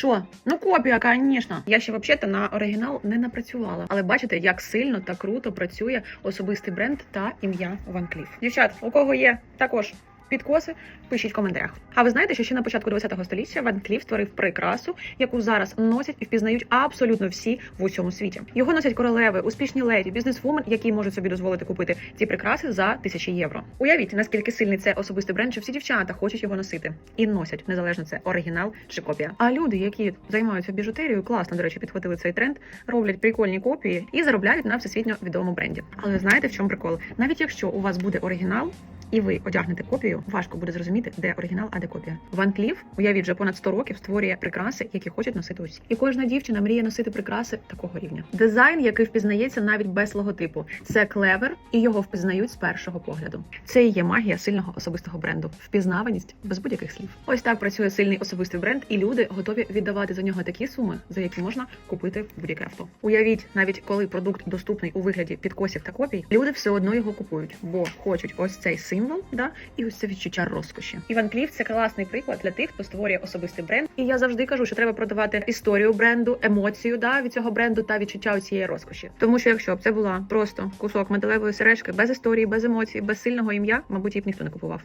Що? Ну копія, звісно. Я ще взагалі на оригінал не напрацювала. Але бачите, як сильно та круто працює особистий бренд та ім'я Ван Кліф. Дівчат, у кого є також підкоси, пишіть в коментарях. А ви знаєте, що ще на початку 20-го століття Ван Кліф створив прикрасу, яку зараз носять і впізнають абсолютно всі в усьому світі. Його носять королеви, успішні леді, бізнесвумен, які можуть собі дозволити купити ці прикраси за тисячі євро. Уявіть, наскільки сильний це особистий бренд, що всі дівчата хочуть його носити і носять, незалежно це оригінал чи копія. А люди, які займаються біжутерією, класно, до речі, підхватили цей тренд, роблять прикольні копії і заробляють на всесвітньо відомому бренді. Але знаєте, в чому прикол? Навіть якщо у вас буде оригінал. І ви одягнете копію, важко буде зрозуміти, де оригінал, а де копія. Ван Кліф, уявіть, вже понад 100 років створює прикраси, які хочуть носити усі. І кожна дівчина мріє носити прикраси такого рівня. Дизайн, який впізнається навіть без логотипу, це клевер, і його впізнають з першого погляду. Це і є магія сильного особистого бренду, впізнаваність без будь-яких слів. Ось так працює сильний особистий бренд, і люди готові віддавати за нього такі суми, за які можна купити будь-яке авто. Уявіть, навіть коли продукт доступний у вигляді підкосів та копій, люди все одно його купують, бо хочуть ось цей символ, да, і ось це відчуття розкоші. Іван Кліф це класний приклад для тих, хто створює особистий бренд. І я завжди кажу, що треба продавати історію бренду, емоцію да, від цього бренду та відчуття цієї розкоші. Тому що якщо б це була просто кусок металевої сережки без історії, без емоцій, без сильного ім'я, мабуть, її б ніхто не купував.